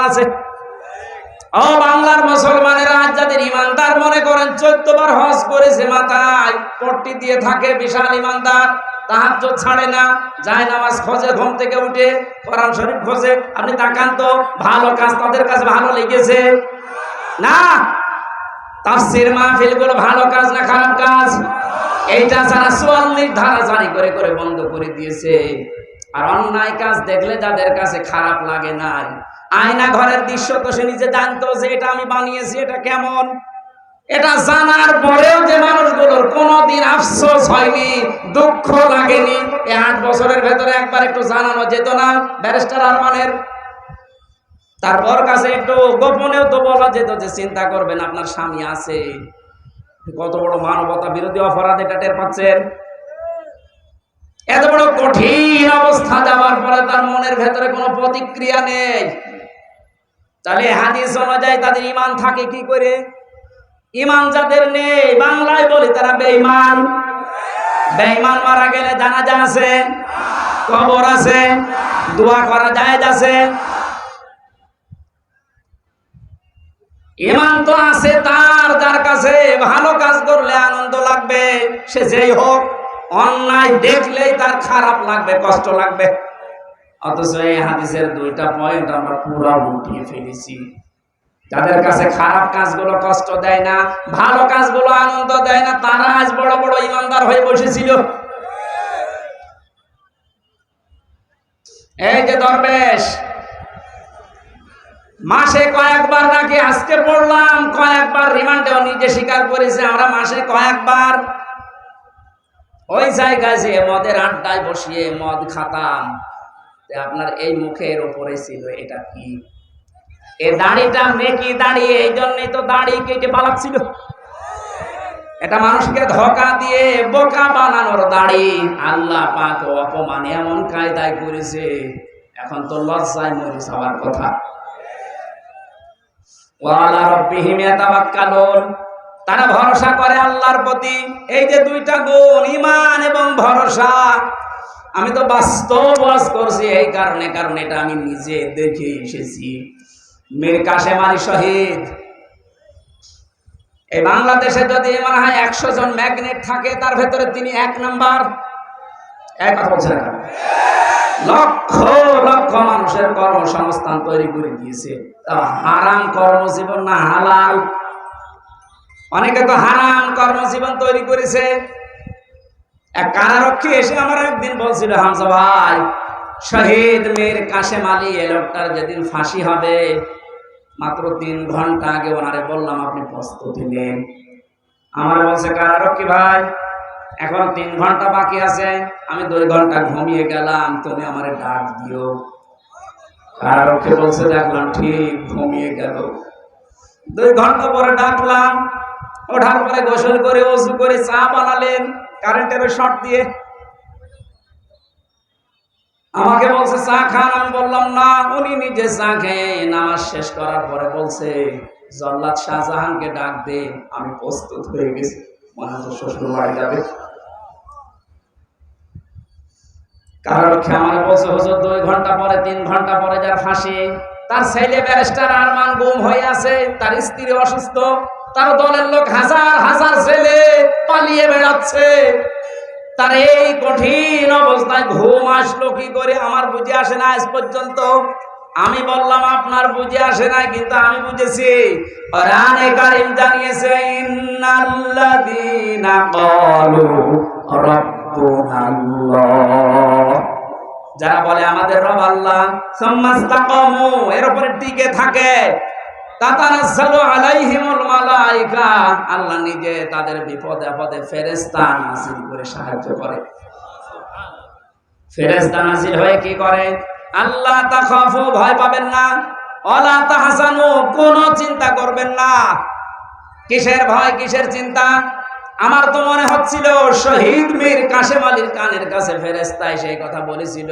আছে? ও বাংলার মুসলমানেরা যাদের ইমানদার মনে করেন, চোদ্দ বার হজ করেছে মাথায়, পট্টি দিয়ে থাকে বিশাল ইমানদার তাহার ছাড়ে না, যায় নামাজ খোঁজে ঘুম থেকে উঠে শরীফ খোঁজে, আপনি তাকান তো, ভালো কাজ তাদের কাছে ভালো লেগেছে? না। তাফসির মাহফিলগুলো ভালো কাজ না খারাপ কাজ? এইটা যারা চুয়াল্লিশ ধারা জারি করে করে বন্ধ করে দিয়েছে। আর অন্যায় কাজ দেখলে যাদের কাছে খারাপ লাগে নাই। আয়না ঘরের দৃশ্য তো সে নিজে জানতো যে এটা আমি বানিয়েছি, এটা কেমন? এটা জানার পরেও যে মানুষগুলোর কোনোদিন আফসোস হয়নি, দুঃখ লাগেনি। এই আট বছরের ভেতরে একবার একটু জানানো যেত না ব্যারিস্টার আরমানের। তারপর কাছে একটু গোপনেও তো বলা যেত যে চিন্তা করবেন, আপনার স্বামী আছে। কত বড় মানবতা বিরোধী অপরাধ এটা টের পাচ্ছেন? এত বড় কঠিন অবস্থা যাওয়ার পরে তার মনের ভেতরে কোনো প্রতিক্রিয়া নেই। তাহলে হাদিস অনুযায়ী তাদের ইমান থাকে কি করে? ইমান যাদের নেই, বাংলায় বলি তারা বেঈমান। বেঈমান মারা গেলে জানাজা আছে, কবর আছে, দোয়া করা যায় আছে। ইমান তো আছে তার, যার কাছে ভালো কাজ করলে আনন্দ লাগবে, সে যেই হোক। অন্যায় দেখলেই তার খারাপ লাগবে, কষ্ট লাগবে। অথচ এই হাদিসের দুইটা পয়েন্ট আমরা পুরো উঠিয়ে ফেলেছি। যাদের কাছে খারাপ কাজগুলো কষ্ট দেয় না, ভালো কাজগুলো আনন্দ দেয় না, তারা আজ বড় বড় ইমানদার হয়ে বসেছিল। এই যে দরবেশ, মাসে কয়েকবার নাকি আজকে পড়লাম, কয়েকবার রিমান্ডেও নিজে স্বীকার করেছে, আমরা মাসে কয়েকবার ওই জায়গায় যে মদের আড্ডায় বসিয়ে মদ খাতাম আপনার এই মুখের ওপরে ছিল এটা কি? এ দাড়িটা মেকি দাঁড়িয়ে এই জন্যই তো দাড়ি কেটে পালাচ্ছিল। এটা মানুষকে ধোকা দিয়ে বোকা বানানোর দাড়ি। আল্লাহ পাক অপমান এমন কায়দায় করেছে, এখন তো লজ্জায় মরে যাওয়ার কথা। ওয়ালা রব্বিহিম ইয়াতাওয়াক্কালুন। তারা ভরসা করে আল্লাহর প্রতি। এই যে দুইটা গুণ, ঈমান এবং ভরসা, আমি তো বাস্তব করছি, এই কারণে, কারণ এটা আমি নিজে দেখে এসেছি। মীর কাশেম আলী শহীদ, এই বাংলাদেশে যদি মনে হয় একশো জন ম্যাগনেট থাকে, তার ভেতরে তিনি এক নাম্বার। এক লক্ষ লক্ষ মানুষের কর্মসংস্থান তৈরি করে দিয়েছে। হারাম কর্মজীবন না, হালাল। অনেকে তো হারাম কর্মজীবন তৈরি করেছে। এক কারারক্ষী এসে আমার একদিন বলছিল, হামজা ভাই, শহীদ মীর কাশেম আলী এ লোকটার যেদিন ফাঁসি হবে, মাত্র তিন ঘণ্টা আগে ওনারে বললাম, আপনি প্রস্তুতি নেন। আমার বলছে, কারারক্ষী ভাই, এখন তিন ঘণ্টা বাকি আছে, আমি দুই ঘণ্টা ঘুমিয়ে গেলাম, তুমি আমার ডাক দিও। কারারক্ষী বলছে, দেখলাম ঠিক ঘুমিয়ে গেল। দুই ঘণ্টা পরে ডাকলাম ওঠার পরে গোসল করে ওষু করে চা বানালেন কারেন্টের শর্ট দিয়ে। আমাকে বলছে, চা খান? আমি বললাম, না। উনি নিজে চা খেয়ে নামাজ শেষ করার পরে বলছে, জল্লাদ শাহজাহানকে ডাক দে, আমি প্রস্তুত হয়ে গেছি। মনে হচ্ছে শ্বশুর বাড়ি যাবে। কারণ আমার বলছে, হুজুর, দুই ঘণ্টা পরে, তিন ঘণ্টা পরে যার ফাঁসি। তার ছেলে ব্যারিস্টার আরমান গুম হয়ে আছে, তার স্ত্রী অসুস্থ। তার দলের লোক হাজার হাজার ছেলে পালিয়ে বেড়াচ্ছে। তার এই কঠিন অবস্থায় ঘুম আসলো কি করে আমার বুঝে আসে না আজ পর্যন্ত। আমি বললাম, আপনার বুঝে আসে না, কিন্তু আমি বুঝেছি। কারিম জানিয়েছে যারা বলে, আমাদের রব আল্লাহ এর উপরে টিকে থাকে, তাতানাজ্জালু আলাইহিমুল মালাইকা আল্লাহ নিজে তাদের বিপদে আপদে ফেরেশতা নাযিল করে সাহায্য করে। ফেরেশতা নাযিল হয়ে কি করে? আল্লাহ তাখাফু ভয় পাবেন না, ওয়ালা তাহজানু কোনো চিন্তা করবেন না। কিসের ভয়, কিসের চিন্তা? আমার তো মনে হচ্ছিল শহীদ মীর কাশেম আলীর কানের কাছে ফেরেস্তায় সেই কথা বলেছিল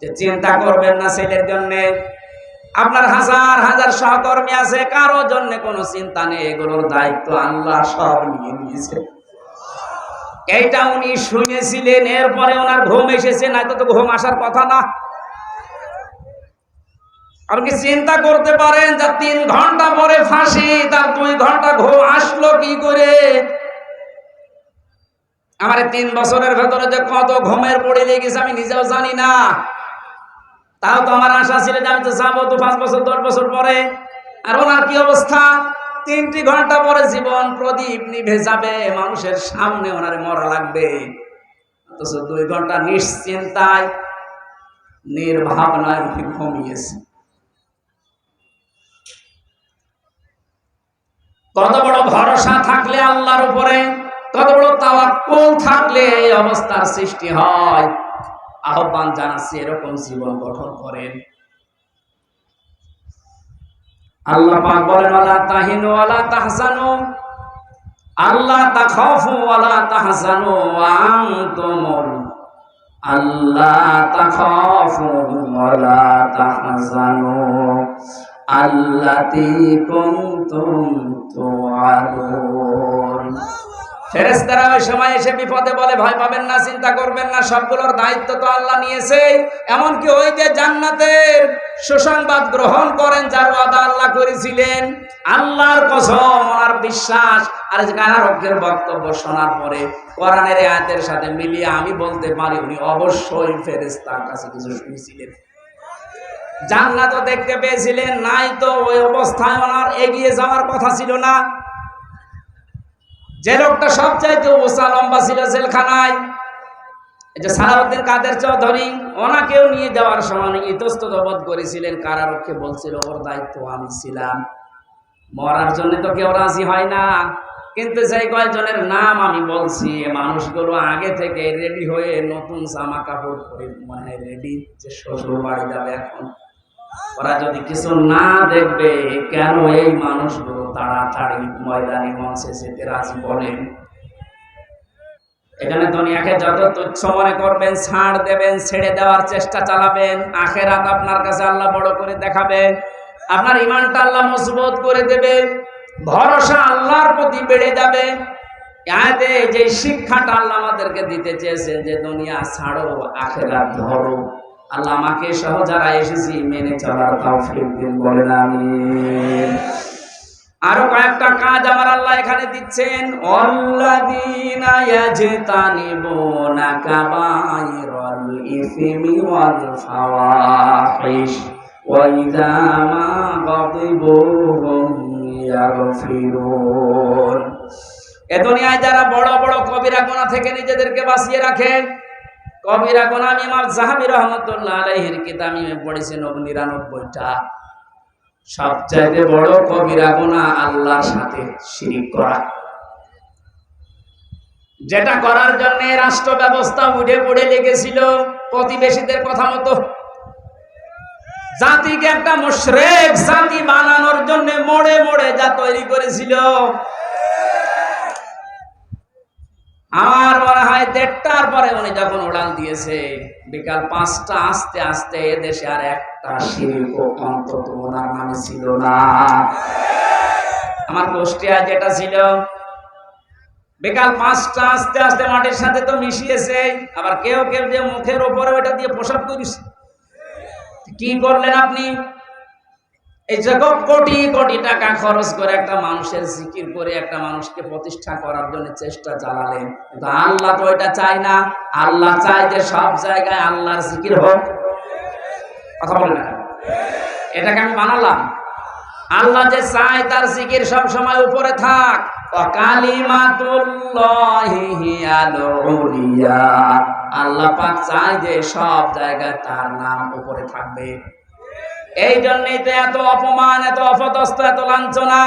যে চিন্তা করবেন না ছেলের জন্য। আপনার হাজার হাজার সহকর্মী আছে, কারও জন্য কোনো চিন্তা নেই, এগুলোর দায়িত্ব আল্লাহ সব নিয়ে নিয়েছে। এইটা উনি শুনেছিলেন, এরপরে ওনার ঘুম এসেছে না তো ঘুম আসার কথা না। আপনি চিন্তা করতে পারেন যে তিন ঘণ্টা পরে ফাঁসি, তার দুই ঘণ্টা ঘুম আসলো কি করে? আমার তিন বছরের ভেতরে যে কত ঘুমের পড়ে লেগেছে, আমি নিজেও জানি না। তাও তো আমার আশা ছিল যে আমি তো যাব তো পাঁচ বছর, দশ বছর পরে। আর ওনার কি অবস্থা? তিনটি ঘণ্টা পরে জীবন প্রদীপ নিভে যাবে, মানুষের সামনে ওনার মরা লাগবে। অথচ দুই ঘণ্টা নিশ্চিন্তায়, নির্ভাবনায় উঠে ঘুমিয়েছে। কত বড় ভরসা থাকলে আল্লাহর উপরে, কত বড় তাওয়াক্কুল থাকলে এই অবস্থার সৃষ্টি হয়। আহ্বান জানাচ্ছি, এরকম জীবন গঠন করেন। আল্লাহ পাক বলেন, ওয়ালা তাহিনু ওয়ালা তাহজানু। আল্লাহ আল্লাহ ফেরেশতারা ওই সময় এসে বিপদে বলে, ভয় পাবেন না, চিন্তা করবেন না, সবগুলোর দায়িত্ব তো আল্লাহ নিয়েছে এমনকি ওই যে জান্নাতের সুসংবাদ গ্রহণ করেন, যার ওয়াদা আল্লাহ করেছিলেন, আল্লাহর কসম আর বিশ্বাস। আর যে বক্তব্য শোনার পরে কোরআনের আয়াতের সাথে মিলিয়ে আমি বলতে পারি, উনি অবশ্যই ফেরেশতার কাছে কিছু শুনেছিলেন। জান্নাত দেখতে পেয়েছিলেন, নাই তো ওই অবস্থায় ওনার এগিয়ে যাওয়ার কথা ছিল না। যে লোকটা সবচাইতে ওসা লম্বা ছিল জেলখানায় যে সালাউদ্দিন কাদের চৌধুরী, ওনাকেও নিয়ে যাওয়ার সময় ইতস্তত বোধ করেছিলেন, কারারক্ষে বলছিল, ওর দায়িত্ব আমি ছিলাম। মরার জন্য তো কেউ রাজি হয় না। কিন্তু সেই কয়েকজনের নাম আমি বলছি মানুষগুলো আগে থেকে রেডি হয়ে নতুন জামা কাপড় পরে মনে হয় রেডি যে শ্বশুর বাড়ি যাবে এখন। ওরা যদি কিছু না দেখবে, কেন এই মানুষগুলো তাড়াতাড়ি ময়দানি মঞ্চে যেতে রাজি বলেন এখানে দুনিয়াকে যত তুচ্ছ মনে করবেন, ছাড় দেবেন, ছেড়ে দেওয়ার চেষ্টা চালাবেন, আখেরাত আপনার কাছে আল্লাহ বড় করে দেখাবেন আপনার ইমানটা আল্লাহ মজবুত করে দেবে, ভরসা আল্লাহর প্রতি বেড়ে যাবে। আয়াতে যে শিক্ষাটা আল্লাহ আমাদেরকে দিতে চেয়েছেন যে, দুনিয়া ছাড়ো, আখেরাত ধরো। আল্লাহ আমাকে সহ যারা এসেছি মেনে চলার তৌফিক বলেন আমিন। আরও কয়েকটা কাজ আমার আল্লাহ এখানে দিচ্ছেন। এ দুনিয়ায় যারা বড় বড় কবিরা গুনাহ থেকে নিজেদেরকে বাঁচিয়ে রাখে কবিরা আমি ইমাম জাহাবি রহমাতুল্লাহ আলাইহির কিতাব আমি পড়েছি নিরানব্বইটা। সবচাইতে বড় কবিরা গুনাহ আল্লাহর সাথে শিরিক করা। যেটা করার জন্য রাষ্ট্র ব্যবস্থা উঠে পড়ে লেগেছিল, প্রতিবেশীদের কথা মতো। জাতিকে একটা মুশরেক জাতি বানানোর জন্য মোড়ে মোড়ে যা তৈরি করেছিল আমার মনে হয় দেড়টার পরে উনি যখন উড়াল দিয়েছে, বিকাল পাঁচটা আস্তে আস্তে এদেশে আর একটা শিল্প অন্তত ওনার নামে ছিল না। আমার কুষ্টিয়া যেটা ছিল, বিকাল পাঁচটা আস্তে আস্তে মাটির সাথে তো মিশিয়েছে, আবার কেউ কেউ যে মুখের ওপরে ওটা দিয়ে পোশাক করিস। কি করলেন আপনি? এই যে কোটি কোটি টাকা খরচ করে একটা মানুষের জিকির করে একটা মানুষকে প্রতিষ্ঠা করার জন্য চেষ্টা চালালেন। কিন্তু আল্লাহ তো এটা না। আল্লাহ যে সব জায়গায় আল্লাহর জিকির হোক। কথা এটাকে আমি আল্লাহ যে চায় তার জিকির সব সময় উপরে থাক। আল্লাহ পাক চায় যে সব জায়গায় তার নাম উপরে থাকবে। এই জন্যই তো এত অপমান, এত অপদস্থ, এত লাঞ্ছনা।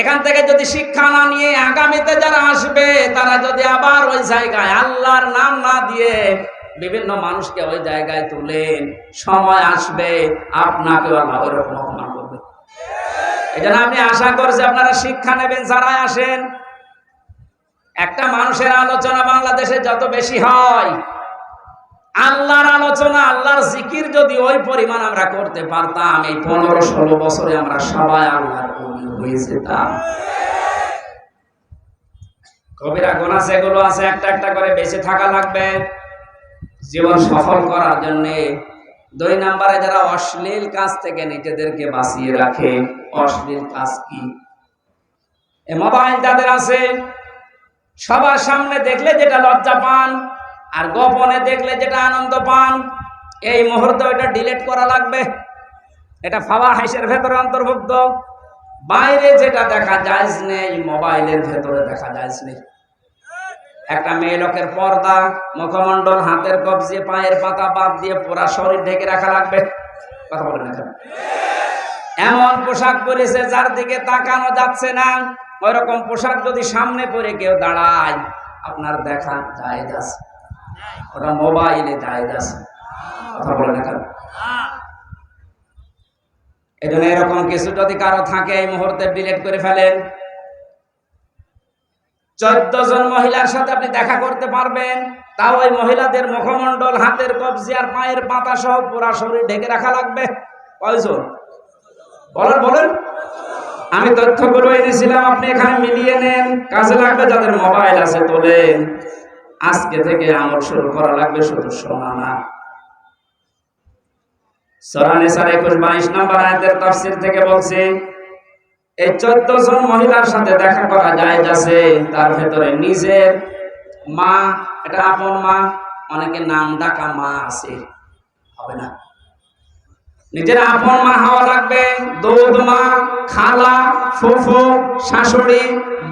এখান থেকে যদি শিক্ষা না নিয়ে আগামীতে যারা আসবে, তারা যদি আবার ওই জায়গায় আল্লাহর নাম না দিয়ে বিভিন্ন মানুষকে ওই জায়গায় তুলেন, সময় আসবে আপনাকে আল্লাহ অপমান করবে। এই জন্য আমি আশা করছি আপনারা শিক্ষা নেবেন, যারাই আসেন। একটা মানুষের আলোচনা বাংলাদেশে যত বেশি হয় আল্লাহর আলোচনা, আল্লাহর জিকির যদি ওই পরিমাণ আমরা করতে পারতাম, এই পনেরো ষোলো বছরে আমরা সবাই আল্লাহর হয়ে যেতাম। কবিরা গোনা যেগুলো আছে, একটা একটা করে বেঁচে থাকা লাগবে। জীবন সফল করার জন্য দুই নাম্বারে যারা অশ্লীল কাজ থেকে নিজেদেরকে বাঁচিয়ে রাখে, অশ্লীল কাজ কি? মোবাইল যাদের আছে, সবার সামনে দেখলে যেটা লজ্জা পান আর গোপনে দেখলে যেটা আনন্দ পান, এই মুহূর্তে ওটা ডিলেট করা লাগবে। এটা ফাওয়া হাইসের ভেতরে অন্তর্ভুক্ত। বাইরে যেটা দেখা যায় নেই, মোবাইলের ভেতরে দেখা যায় নেই। একটা মেয়ে লোকের পর্দা, মুখমণ্ডল, হাতের কবজি, পায়ের পাতা বাদ দিয়ে পুরা শরীর ঢেকে রাখা লাগবে। কথা বলেন এমন পোশাক পরেছে যার দিকে তাকানো যাচ্ছে না। ওই রকম পোশাক যদি সামনে পরে কেউ দাঁড়ায়, আপনার দেখা যায় আছে। ওটা মোবাইলে যায় আছে। কথা বলেন এখন। এই জন্য এরকম কিছু যদি কারও থাকে, এই মুহূর্তে ডিলিট করে ফেলেন। চোদ্দ জন মহিলার সাথে আপনি দেখা করতে পারবেন। তাও ওই মহিলাদের মুখমণ্ডল, হাতের কবজি আর পায়ের পাতা সহ পুরা শরীর ঢেকে রাখা লাগবে। কয়জন? বলেন বলেন। আমি তথ্যগুলো এনেছিলাম, আপনি এখানে মিলিয়ে নেন। কাজে লাগবে যাদের মোবাইল আছে, তোলেন। আজকে থেকে আমল শুরু করা লাগবে শুধু শোনা না। সরানে সার একুশ বাইশ নম্বর আয়াতের তাফসির থেকে বলছে, এই চোদ্দ জন মহিলার সাথে দেখা করা যায় যাচ্ছে তার ভেতরে নিজের মা, এটা আপন মা অনেকে নাম ডাকা মা আছে। হবে না। নিজের আপন মা হওয়া লাগবে। দুধ মা, খালা, ফুফু, শাশুড়ি,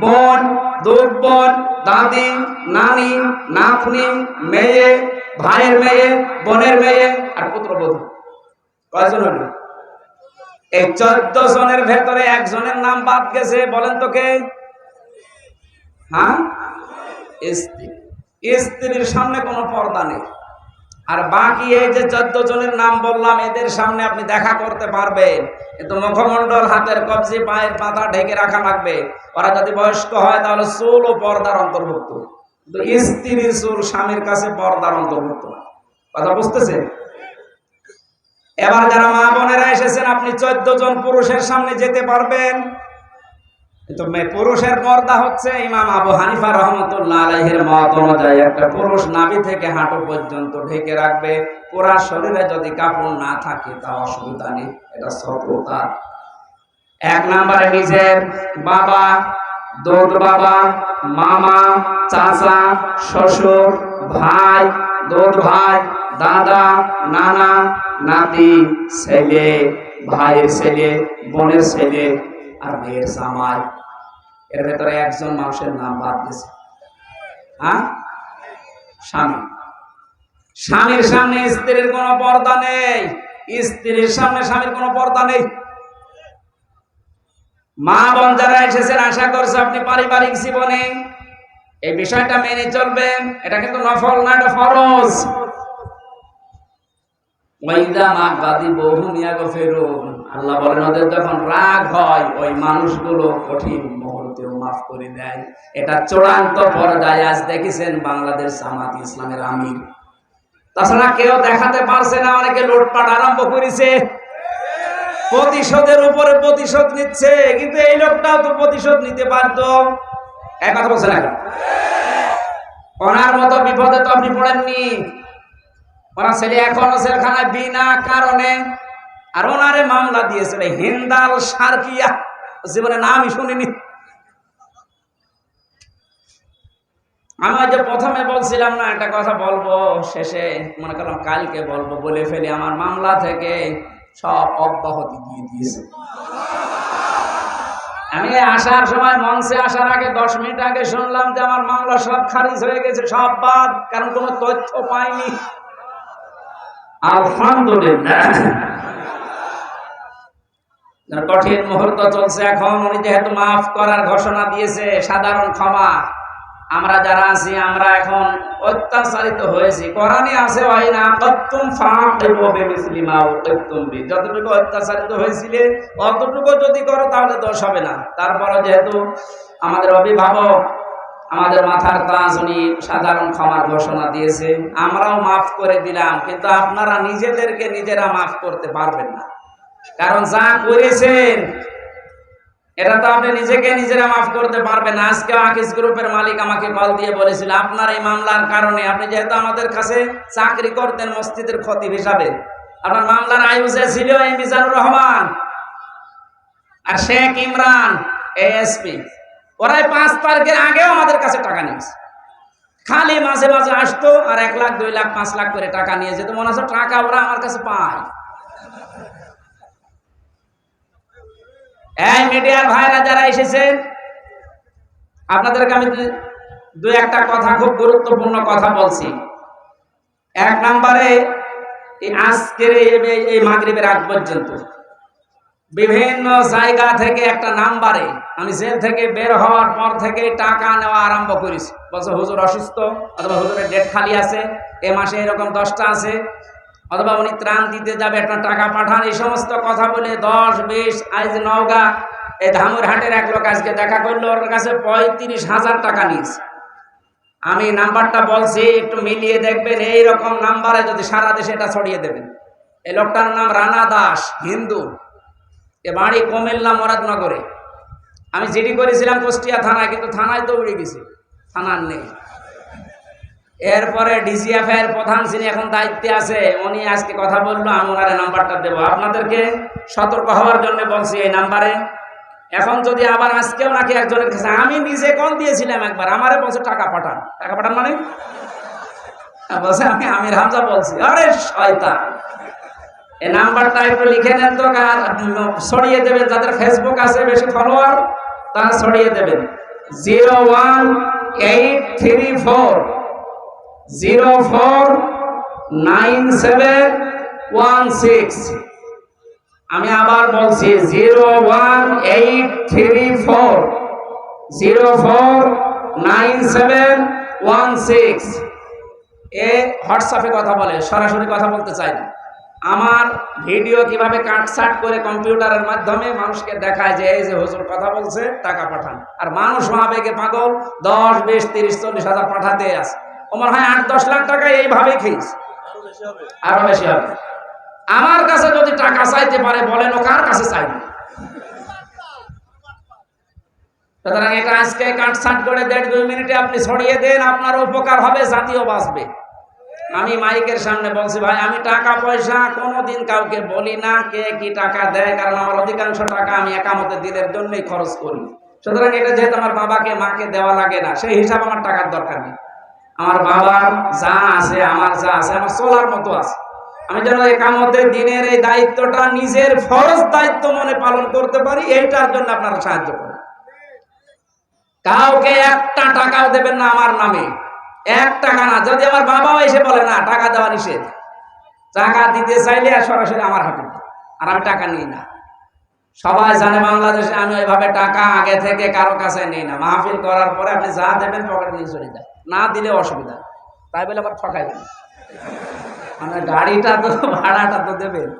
বোন, দুধ বোন, দাদি, নানি, নাতনি, মেয়ে, ভাইয়ের মেয়ে, বোনের মেয়ে আর পুত্রবধূ। কয়জন হলো? এই চোদ্দ জনের ভেতরে একজনের নাম বাদ গেছে, বলেন তো কে? হ্যাঁ? স্ত্রী। স্ত্রীর সামনে কোনো পর্দা নেই। আর বাকি এই যে চোদ্দ জনের নাম বললাম, এদের সামনে আপনি দেখা করতে পারবেন। কিন্তু মুখমণ্ডল, হাতের কবজি, পায়ের পাতা ঢেকে রাখা লাগবে। ওরা যদি বয়স্ক হয়, তাহলে চুল ও পর্দার অন্তর্ভুক্ত। কিন্তু স্ত্রীর চুল স্বামীর কাছে পর্দার অন্তর্ভুক্ত। কথা বুঝতেছেন? এবার যারা মা বোনেরা এসেছেন, আপনি চোদ্দ জন পুরুষের সামনে যেতে পারবেন। কিন্তু পুরুষের পর্দা হচ্ছে ইমাম আবু হানিফা রহমতুল্লাহ মত অনুযায়ী একটা পুরুষ নাভি থেকে হাঁটু পর্যন্ত ঢেকে রাখবে, পুরা শরীরে যদি কাপড় না থাকে তা অসুবিধা নেই, এটা সততা এক নম্বরে নিজের বাবা দুধ বাবা, মামা, চাচা, শ্বশুর, ভাই দুধ ভাই, দাদা, নানা, নাতি, ছেলে, ভাইয়ের ছেলে, বোনের ছেলে আর মেয়ের জামাই। এর ভেতরে একজন মানুষের নাম বাদ দিয়েছে। হ্যাঁ? স্বামী। স্বামীর সামনে স্ত্রীর কোনো পর্দা নেই। স্ত্রীর সামনে স্বামীর কোনো পর্দা নেই। মা বোন যারা এসেছেন, আশা করছে আপনি পারিবারিক জীবনে এই বিষয়টা মেনে চলবেন। এটা কিন্তু নফল, না এটা ফরজ। ওয়াইদা মা গাদি বহু মিয়া গো ফেরুন। আল্লাহ বলেন, ওদের যখন রাগ হয়, ওই মানুষগুলো কঠিন মুহূর্তেও মাফ করে দেয়। এটা চূড়ান্ত পর্যায়ে আজ দেখেছেন বাংলাদেশ জামাত ইসলামের আমির। তাছাড়া কেউ দেখাতে পারছে না, অনেকে লুটপাট আরম্ভ করেছে। প্রতিশোধের উপরে প্রতিশোধ নিচ্ছে, কিন্তু এই লোকটাও তো প্রতিশোধ নিতে পারতো। এক কথা বলছে না ওনার মতো বিপদে তো আপনি পড়েননি। ওনার ছেলে এখনও জেলখানায় বিনা কারণে আর ওনারে মামলা দিয়েছিল হিন্দাল সার্কিয়া। জীবনে নামই শুনিনি। আমি যে প্রথমে বলছিলাম না, একটা কথা বলব, শেষে মনে করলাম কালকে বলব, বলে ফেলি আমার মামলা থেকে সব অব্যাহতি দিয়ে দিয়েছে। আমি আসার সময় মঞ্চে আসার আগে দশ মিনিট আগে শুনলাম যে আমার মামলা সব খারিজ হয়ে গেছে, সব বাদ, কারণ কোনো তথ্য পাইনি। আলহামদুলিল্লাহ। কঠিন মুহূর্ত চলছে এখন, উনি যেহেতু মাফ করার ঘোষণা দিয়েছে, সাধারণ ক্ষমা। আমরা যারা আছি, আমরা এখন অত্যাচারিত হয়েছি। কোরআনে আছে হয় না কত্তুম ফাকিবু বিমিসলিমা উকিবতুম বি। যতটুকু অত্যাচারিত হয়েছিলে, অতটুকু যদি করো, তাহলে দোষ হবে না। তারপরে যেহেতু আমাদের অভিভাবক, আমাদের মাথার তাজ উনি সাধারণ ক্ষমার ঘোষণা দিয়েছে। আমরাও মাফ করে দিলাম, কিন্তু আপনারা নিজেদেরকে নিজেরা মাফ করতে পারবেন না। কারণ যা করেছেন, এটা তো আপনি নিজেকে নিজেরা মাফ করতে পারবেন। আজকে আকিস গ্রুপের মালিক আমাকে কল দিয়ে বলেছিল, আপনার এই মামলার কারণে আপনি যেহেতু আমাদের কাছে চাকরি করতেন মসজিদের খতিব হিসাবে, আপনার মামলার আয়ুষে ছিল এই মিজানুর রহমান আর শেখ ইমরান এএসপি ওরাই পাঁচ তারিখের আগেও আমাদের কাছে টাকা নিয়েছে। খালি মাঝে মাঝে আসতো আর এক লাখ, দুই লাখ, পাঁচ লাখ করে টাকা নিয়ে যেত। মনে হচ্ছে টাকা ওরা আমার কাছে পায়। এই মিডিয়ার ভাইরা যারা এসেছেন, আপনাদেরকে আমি দু- একটা কথা, খুব গুরুত্বপূর্ণ কথা বলছি। এক নম্বরে আজকের এই মাগরিবের আগ পর্যন্ত বিভিন্ন জায়গা থেকে একটা নাম্বারে আমি জেল থেকে বের হওয়ার পর থেকে টাকা নেওয়া আরম্ভ করেছি। বলছে, হুজুর অসুস্থ, অথবা হুজুরের ডেট খালি আছে, এ মাসে এরকম দশটা আছে অথবা উনি ত্রাণ দিতে যাবে, একটা টাকা পাঠান, এই সমস্ত কথা বলে দশ, বিশ আজ নওগা, এই ধামুরহাটের এক লোক আজকে দেখা করল, ওর কাছে পঁয়ত্রিশ হাজার টাকা নিয়েছে। আমি নাম্বারটা বলছি, একটু মিলিয়ে দেখবেন এই রকম নাম্বারে যদি সারা দেশে এটা ছড়িয়ে দেবেন। এই লোকটার নাম রানা দাস, হিন্দু। এ বাড়ি কুমিল্লা মরাদনগরে। আমি জিডি করেছিলাম কুষ্টিয়া থানায়, কিন্তু থানায় তো উড়ে গেছি। থানার নেই। এরপরে ডিসিএফ এর প্রধান যিনি এখন দায়িত্বে আছে, উনি আজকে কথা বলল, আমি ওনার নাম্বারটা দেবো। আপনাদেরকে সতর্ক হওয়ার জন্য বলছি এই নাম্বারে। এখন যদি আবার আজকেও নাকি একজনের কাছে, আমি নিজে কল দিয়েছিলাম একবার, আমারে বলছে টাকা পাঠান। টাকা পাঠান মানে? বলছে আমি আমির হামজা বলছি। আরে শয়তান। এই নাম্বারটা একটু লিখে নেন তো আর ছড়িয়ে দেবেন, যাদের ফেসবুক আছে বেশি ফলোয়ার তারা ছড়িয়ে দেবেন। Zero one eight three four. Zero four nine seven one six আমি আবার বলছি zero one eight three four zero four nine seven one six এ হোয়াটসঅ্যাপে কথা বলে, সরাসরি কথা বলতে চায় না। আমার ভিডিও কীভাবে কাটসাট করে কম্পিউটারের মাধ্যমে মানুষকে দেখায় যে এই যে হুজুর কথা বলছে, টাকা পাঠান। আর মানুষ মহাবেগে পাগল, দশ, বিশ, তিরিশ, চল্লিশ হাজার পাঠাতে আছে। ওমর হয় আট, দশ লাখ টাকা এইভাবেই খেয়েছে। আরও বেশি হবে। আমার কাছে যদি টাকা চাইতে পারে, বলেন ও কার কাছে চাইবে? সুতরাং এটা আজকে করে দেড়, দুই মিনিটে আপনি ছড়িয়ে দেন, আপনার উপকার হবে, জাতীয় বাঁচবে। আমি মাইকের সামনে বলছি, ভাই, আমি টাকা পয়সা কোনোদিন কাউকে বলি না, কে কি টাকা দেয়, কারণ আমার অধিকাংশ টাকা আমি একামতে দিনের জন্যই খরচ করি। সুতরাং এটা যেহেতু আমার বাবাকে, মাকে দেওয়া লাগে না, সেই হিসাব আমার টাকার দরকার নেই। আমার বাবার যা আছে, আমার যা আছে, আমার চলার মতো আছে। আমি যেন একামতের দিনের এই দায়িত্বটা নিজের ফরজ দায়িত্ব মনে পালন করতে পারি, এইটার জন্য আপনারা সাহায্য করেন। কাউকে একটা টাকাও দেবেন না আমার নামে। এক টাকা না, যদি আমার বাবাও এসে বলে, না, টাকা দেওয়া নিষেধ। টাকা দিতে চাইলে সরাসরি আমার হাতে আর আমি টাকা নিই না। সবাই জানে বাংলাদেশে আমি ওইভাবে টাকা আগে থেকে কারও কাছে নিই না। মাহফিল করার পরে আপনি যা দেবেন পকেটে নিয়ে চলে যায় না দিলে অসুবিধা। তাই বলে আবার ঠকাই মানে গাড়িটা তো, ভাড়াটা তো দেবেন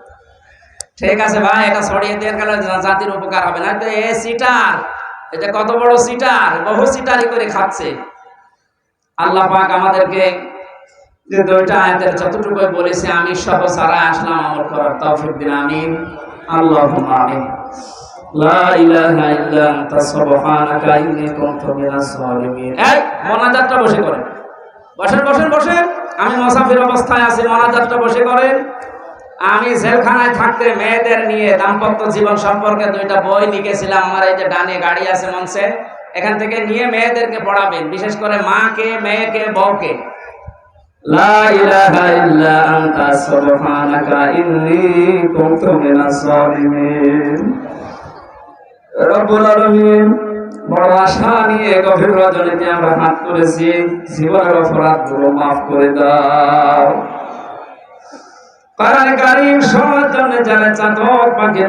ঠিক আছে ভাই, এটা ছড়িয়ে দেওয়ার কারণে জাতির উপকার হবে। না এ সিটার, এটা কত বড় সিটার, বহু সিটারি করে খাচ্ছে। আল্লাহ পাক আমাদেরকে যে দুইটা আয়াতের যতটুকু বলেছে, আমি সহ সারা আসলাম আমল করার তৌফিক দিন। আমিন। আল্লাহুম্মা আমিন। আমি জেলখানায় থাকতে মেয়েদের নিয়ে দাম্পত্য জীবন সম্পর্কে দুইটা বই লিখেছিলাম। আমার এই যে ডানে গাড়ি আছে মঞ্চে, এখান থেকে নিয়ে মেয়েদেরকে পড়াবেন। বিশেষ করে মাকে, মেয়েকে, বউকে। লা ইলাহা ইল্লা আনতা কুনতু রব্বুল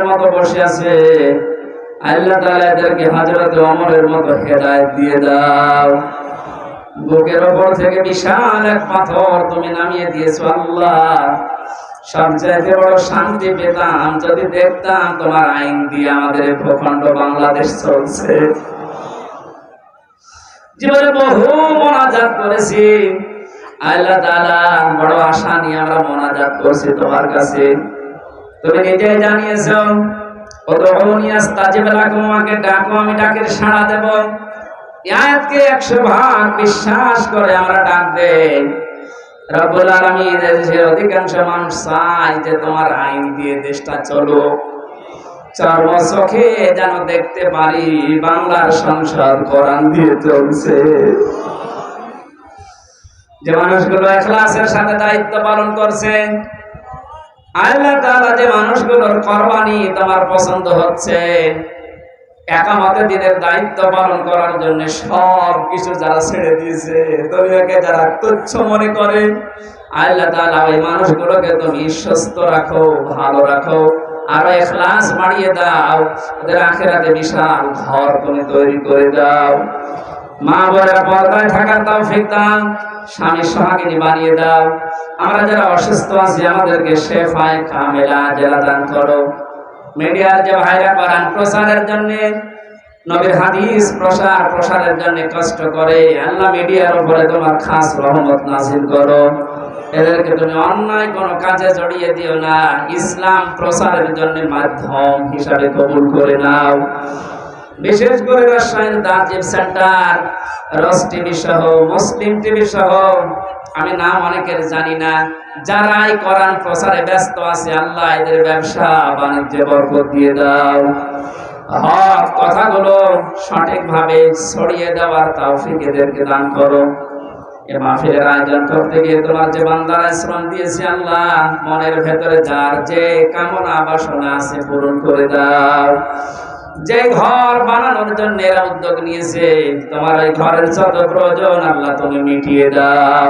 মতো হাজরত অমরের মতো হেদায়েত দিয়ে দাও। বুকের ওপর থেকে বিশাল এক পাথর তুমি নামিয়ে দিয়েছ আল্লাহ। সবচাইতে বড় শান্তি পেতাম, যদি দেখতাম তোমার আইন দিয়ে আমাদের ভূখণ্ড বাংলাদেশ চলছে। জীবনে বহু মোনাজাত করেছি। আল্লাহ বড় আশা নিয়ে আমরা করছি তোমার কাছে। তুমি নিজে জানিয়েছো ওদুনি আস্তাজিব লাকুম, আমাকে ডাকো, আমি ডাকের সাড়া দেব। আয়াতকে ভাগ বিশ্বাস করে আমরা ডাক দেই। রব্বুল আলামিন দেশের অধিকাংশ মানুষ চায় যে তোমার আইন দিয়ে দেশটা চলো যেন দেখতে পারি, বাংলার কোরআন দিয়ে চলছে। যে মানুষগুলো এখলাসের সাথে দায়িত্ব পালন করছে, আল্লাহ তাআলা যে মানুষগুলোর কোরবানি তোমার পছন্দ হচ্ছে একামতে দিনের দায়িত্ব পালন করার জন্য সব কিছু যারা ছেড়ে দিয়েছে, দুনিয়াকে যারা তুচ্ছ মনে করে, আল্লাহ তাআলা ওই মানুষগুলোকে তুমি সুস্থ রাখো, ভালো রাখো, আরও এখলাস বাড়িয়ে দাও, ওদের আখেরাতে বিশাল ঘর তুমি তৈরি করে দাও। মা বোনেরা পর্দায় থাকার তৌফিক দাও স্বামী সোহাগিনী বানিয়ে দাও। আমরা যারা অসুস্থ আছি, আমাদেরকে শেফায় কামেলা জেলা দান করো। মিডিয়ার যে ভাইরা করান প্রচারের জন্য, নবীর হাদিস প্রসার, প্রসারের জন্য কষ্ট করে, আল্লাহ মিডিয়ার উপরে তোমার খাস রহমত নাজিল করো। এদেরকে তুমি অন্যায় কোনো কাজে জড়িয়ে দিও না, ইসলাম প্রসারের জন্য মাধ্যম হিসাবে কবুল করে নাও। বিশেষ করে রাজশাহীর দাজিব সেন্টার, রস টিভি সহ, মুসলিম টিভি সহ আমি নাম অনেকের জানি না। যারাই কোরআন প্রচারে ব্যস্ত আছে, আল্লাহ এদের ব্যবসা, বাণিজ্যে বরকত দিয়ে দাও। হক কথাগুলো সঠিকভাবে ছড়িয়ে দেওয়ার তৌফিক এদেরকে দান করো। এ আয়োজন করতে গিয়ে তোমার যে বান্দারা শ্রম দিয়েছে আল্লাহ, মনের ভেতরে যার যে কামনা বাসনা আছে পূরণ করে দাও। যে ঘর বানানোর জন্য এরা উদ্যোগ নিয়েছে, তোমার ওই ঘরের যত প্রয়োজন, আল্লাহ তুমি মিটিয়ে দাও।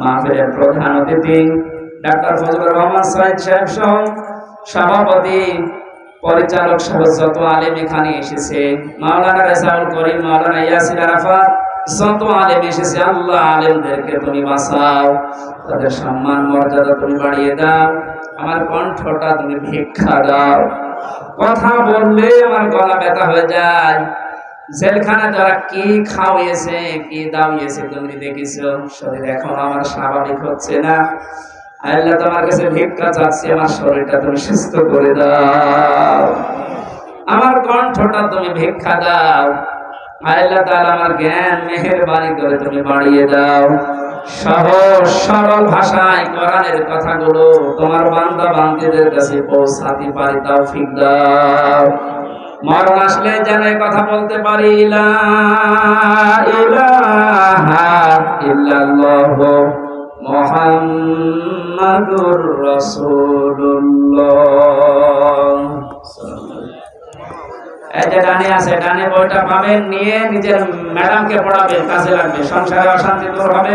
মাহফিলের প্রধান অতিথি ডাক্তার ফজলুর রহমান সাহেব সাহেব সহ সভাপতি, পরিচালক সহ যত আলেম এখানে এসেছে, মাওলানা রেসাউল করিম, মাওলানা ইয়াসির আরাফাত, যত আলেম এসেছে, আল্লাহ আলেমদেরকে তুমি বাঁচাও, তাদের সম্মান মর্যাদা তুমি বাড়িয়ে দাও, আমার কণ্ঠটা তুমি ভিক্ষা দাও। কথা বললে আমার গলা ব্যথা হয়ে যায়। জেলখানা যারা কি খাওয়িয়েছে, কি দাওয়িয়েছে তুমি দেখেছ? শরীর এখন আমার স্বাভাবিক হচ্ছে না। আল্লাহ তোমার কাছে ভিক্ষা চাচ্ছি, আমার শরীরটা তুমি সুস্থ করে দাও। আমার কণ্ঠটা তুমি ভিক্ষা দাও। আল্লাহ তাআলা আমার জ্ঞান, মেহেরবানি করে তুমি বাড়িয়ে দাও। সহজ সরল ভাষায় কোরআনের কথাগুলো তোমার বান্দা বান্দীদের কাছে পৌঁছাতে পারি, তৌফিক দাও। মরণ আসলে যেন কথা বলতে পারি মুহাম্মাদুর যে ডানে আছে, ডানে বইটা পাবেন, নিয়ে নিজের ম্যাডামকে পড়াবেন, কাজে লাগবে, সংসারে অশান্তি দূর হবে।